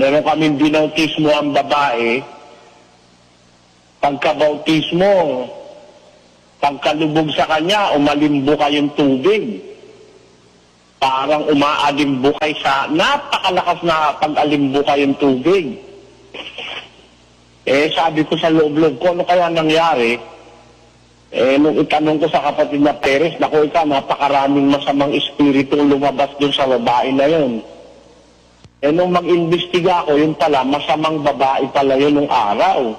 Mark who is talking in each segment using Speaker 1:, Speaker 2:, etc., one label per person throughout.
Speaker 1: Meron kaming binautismo ang babae. Pagkabautismo, pagkalubog sa kanya, umalimbo yung tubig. Parang umaalimbo sa napakalakas na pag-alimbo yung tubig. Eh, sabi ko sa loob-loob ko, ano kaya nangyari? Eh, nung itanong ko sa kapatid na Perez, naku ikaw, napakaraming masamang espiritu lumabas dun sa babae na yun. Eh, nung mag-imbestiga ako, yun pala, masamang babae pala yun nung araw.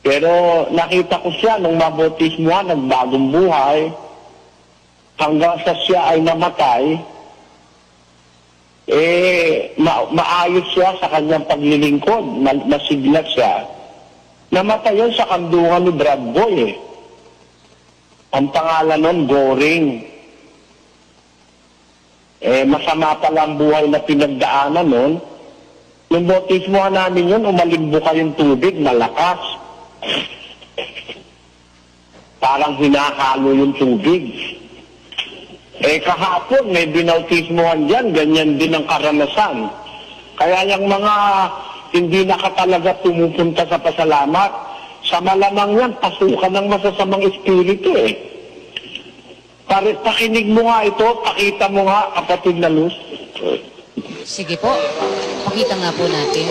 Speaker 1: Pero nakita ko siya nung mabautismo, nagbagong buhay, hanggang sa siya ay namatay, eh, ma- maayos siya sa kanyang paglilingkod, ma- masigla siya. Namatay yun sa kandungan ni Brad Boy eh. Ang pangalan nun, Goring. Eh, masama pala ang buhay na pinagdaanan nun. Yung bautismo namin yun, umalimbo yung tubig, malakas. Parang hinahalo yung tubig. Eh kahapon may binautismohan dyan, ganyan din ang karanasan. Kaya yung mga hindi nakatalaga pumupunta sa pasalamat, sa malamang yan, pasukan ng masasamang espiritu eh. Pare, pakinig mo nga ito, pakita mo nga, kapatid na Luz.
Speaker 2: Sige po. Pakita nga po natin.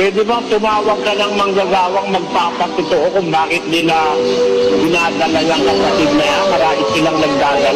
Speaker 1: Pwede bang tumawag ka ng manggagawang magpapatotoo kung bakit nila dinadala yung kapatid na yan, marami silang nagdadala.